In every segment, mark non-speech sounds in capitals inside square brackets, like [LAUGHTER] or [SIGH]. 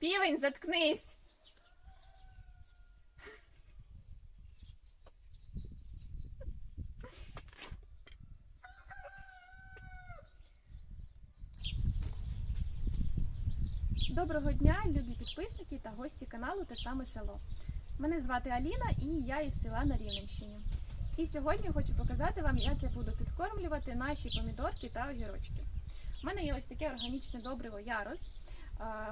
Півень, заткнись! Доброго дня, любі підписники та гості каналу Те саме село. Мене звати Аліна і я із села на Рівненщині. І сьогодні хочу показати вам, як я буду підкормлювати наші помідорки та огірочки. У мене є ось таке органічне добриво Ярос.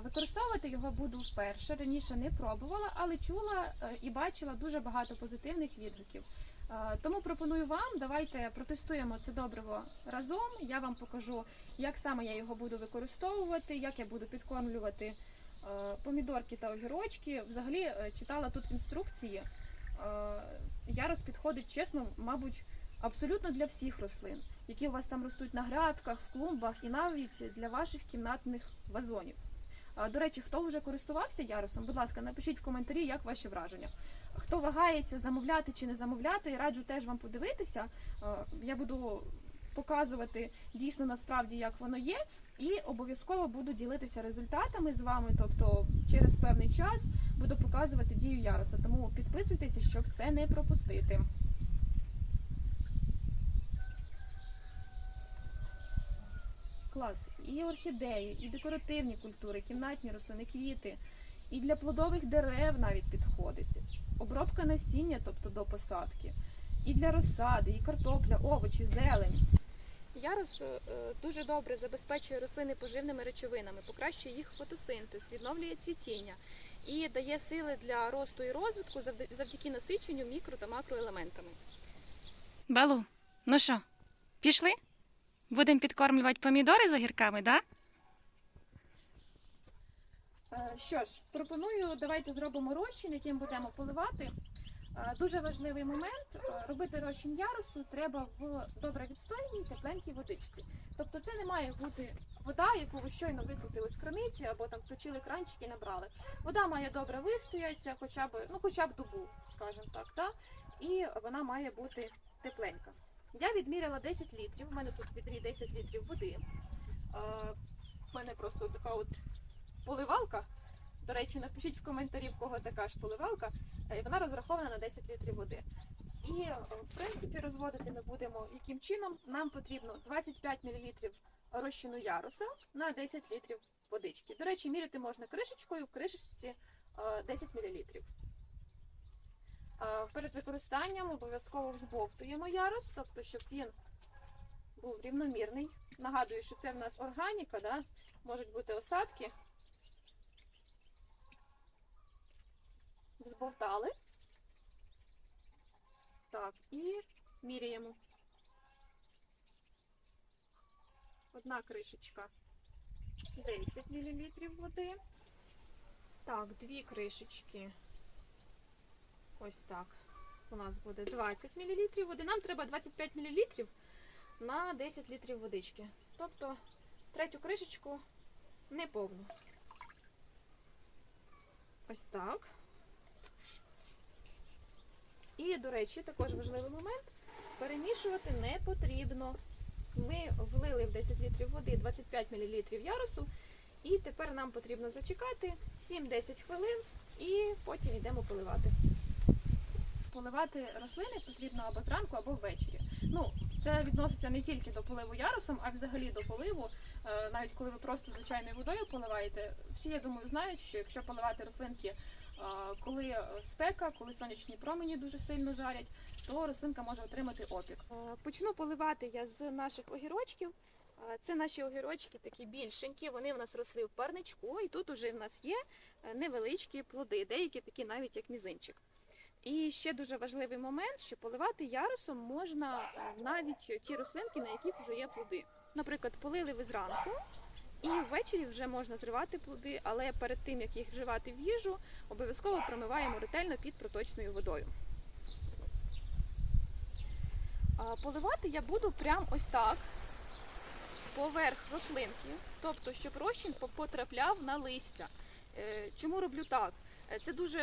Використовувати його буду вперше. Раніше не пробувала, але чула е, і бачила дуже багато позитивних відгуків. Тому пропоную вам, давайте протестуємо це добриво разом. Я вам покажу, як саме я його буду використовувати, як я буду підкормлювати е, помідорки та огірочки. Взагалі е, читала тут інструкції. Ярос підходить чесно, мабуть, абсолютно для всіх рослин, які у вас там ростуть на грядках, в клумбах і навіть для ваших кімнатних вазонів. До речі, хто вже користувався ярусом, будь ласка, напишіть в коментарі, як ваші враження. Хто вагається замовляти чи не замовляти, раджу теж вам подивитися. Я буду показувати дійсно насправді, як воно є, і обов'язково буду ділитися результатами з вами. Тобто, через певний час буду показувати дію яруса. Тому підписуйтеся, щоб це не пропустити. Клас. І орхідеї, і декоративні культури, кімнатні рослини, квіти, і для плодових дерев навіть підходить. Обробка насіння, тобто до посадки, і для розсади, і картопля, овочі, зелень. Ярус е, дуже добре забезпечує рослини поживними речовинами, покращує їх фотосинтез, відновлює цвітіння і дає сили для росту і розвитку завдяки насиченню мікро та макроелементами. Балу, ну що, пішли? Будемо підкормлювати помідори з огірками, да? Е, Що ж, пропоную, давайте зробимо розчин, яким будемо поливати. Е, Дуже важливий момент е, робити розчин ярусу треба в добре відстояній тепленькій водичці. Тобто це не має бути вода, яку ви щойно викрутили з краниці або там включили кранчик і набрали. Вода має добре вистоятися, хоча б ну хоча б добу, скажімо так, да? і вона має бути тепленька. Я відміряла 10 літрів. У мене тут відрі 10 літрів води. Е, У мене просто така от поливалка. До речі, напишіть в коментарі, в кого така ж поливалка. Е, Вона розрахована на 10 літрів води. І е, в принципі розводити ми будемо яким чином. Нам потрібно 25 мл розчину яруса на 10 літрів водички. До речі, міряти можна кришечкою, в кришечці е, 10 мл. Перед використанням обов'язково взбовтуємо ярус, тобто, щоб він був рівномірний. Нагадую, що це в нас органіка, да? можуть бути осадки. Збовтали. Так, і міряємо. Одна кришечка 10 мл води. Так, дві кришечки. Ось так. У нас буде 20 мл води. Нам треба 25 мл на 10 літрів водички. Тобто третю кришечку не повну. Ось так. І, до речі, також важливий момент. Перемішувати не потрібно. Ми влили в 10 літрів води 25 мл ярусу. І тепер нам потрібно зачекати 7-10 хвилин і потім йдемо поливати. Поливати рослини потрібно або зранку, або ввечері. Ну, це відноситься не тільки до поливу ярусом, а взагалі до поливу. Е, Навіть коли ви просто звичайною водою поливаєте, всі, я думаю, знають, що якщо поливати рослинки, е, коли е, спека, коли сонячні промені дуже сильно жарять, то рослинка може отримати опік. Почну поливати я з наших огірочків. Це наші огірочки такі більшенькі, вони в нас росли в парничку, і тут уже в нас є невеличкі плоди, деякі такі навіть як мізинчик. І ще дуже важливий момент, що поливати ярусом можна е, навіть ті рослинки, на яких вже є плоди. Наприклад, полили ви зранку, і ввечері вже можна зривати плоди, але перед тим як їх вживати в їжу, обов'язково промиваємо ретельно під проточною водою. Поливати я буду прямо ось так, поверх рослинки, тобто, щоб розчин по- потрапляв на листя. Е, Чому роблю так? Е, Це дуже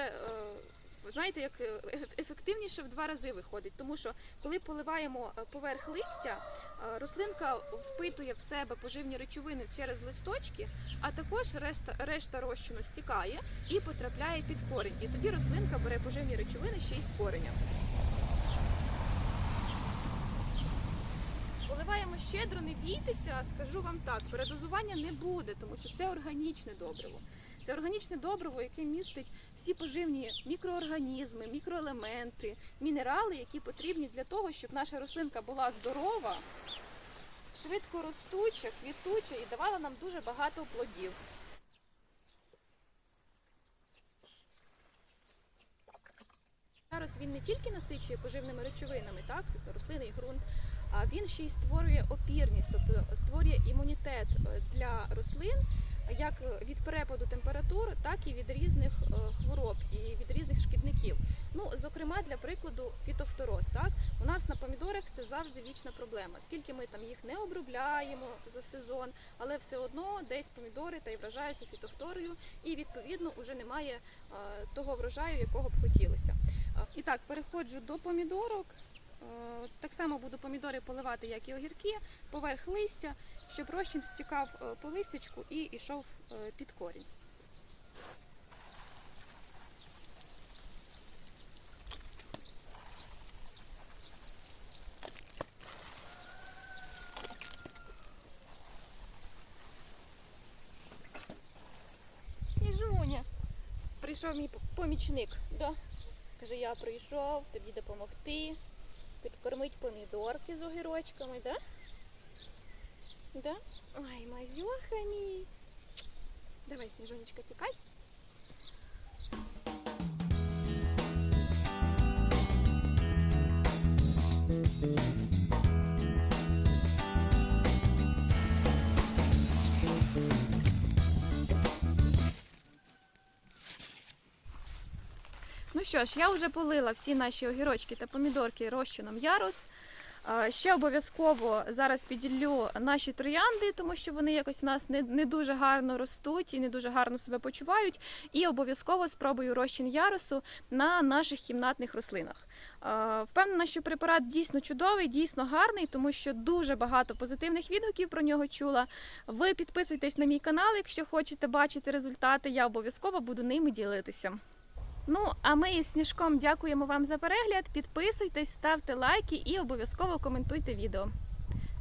знаєте, як е, ефективніше в два рази виходить. Тому що коли поливаємо е, поверх листя, е, рослинка впитує в себе поживні речовини через листочки, а також решта, решта розчину стікає і потрапляє під корінь. І тоді рослинка бере поживні речовини ще й з кореня. Поливаємо щедро, не бійтеся, скажу вам так, передозування не буде, тому що це органічне добриво. Це органічне добриво, яке містить всі поживні мікроорганізми, мікроелементи, мінерали, які потрібні для того, щоб наша рослинка була здорова, швидко ростуча, квітуча і давала нам дуже багато плодів. Зараз він не тільки насичує поживними речовинами, так, рослини і ґрунт, а він ще й створює опірність, тобто створює імунітет е, для рослин як е, від перепаду температур, так і від різних е, хвороб і від різних шкідників. Ну, зокрема, для прикладу, фітофтороз. Так у нас на помідорах це завжди вічна проблема. Скільки ми там їх не обробляємо за сезон, але все одно десь помідори та й вражаються фітофторою, і відповідно вже немає е, того врожаю, якого б хотілося. І так, переходжу до помідорок. Е, Так само буду помідори поливати, як і огірки, поверх листя, щоб розчин стікав е, по листячку і йшов е, під корінь. Прийшов мій помічник. Да? Каже, я прийшов тобі допомогти, підкормить помідорки з огірочками, да? Да? Ой, мазюха мій. Давай, Сніжонечка, тікай. Ну Що ж, я вже полила всі наші огірочки та помідорки розчином ярус. Ще обов'язково зараз піділлю наші троянди, тому що вони якось у нас не, не дуже гарно ростуть і не дуже гарно себе почувають. І обов'язково спробую розчин ярусу на наших кімнатних рослинах. Впевнена, що препарат дійсно чудовий, дійсно гарний, тому що дуже багато позитивних відгуків про нього чула. Ви підписуйтесь на мій канал, якщо хочете бачити результати. Я обов'язково буду ними ділитися. Ну, а ми із Сніжком дякуємо вам за перегляд. Підписуйтесь, ставте лайки і обов'язково коментуйте відео.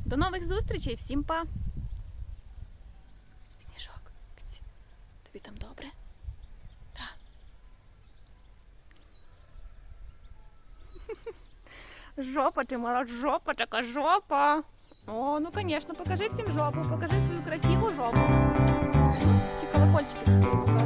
До нових зустрічей, всім па! Сніжок, тобі там добре? Так. [LAUGHS] Жопа ти мала, жопа така жопа. О, ну звісно, покажи всім жопу, покажи свою красиву жопу. Чи колокольчики до свої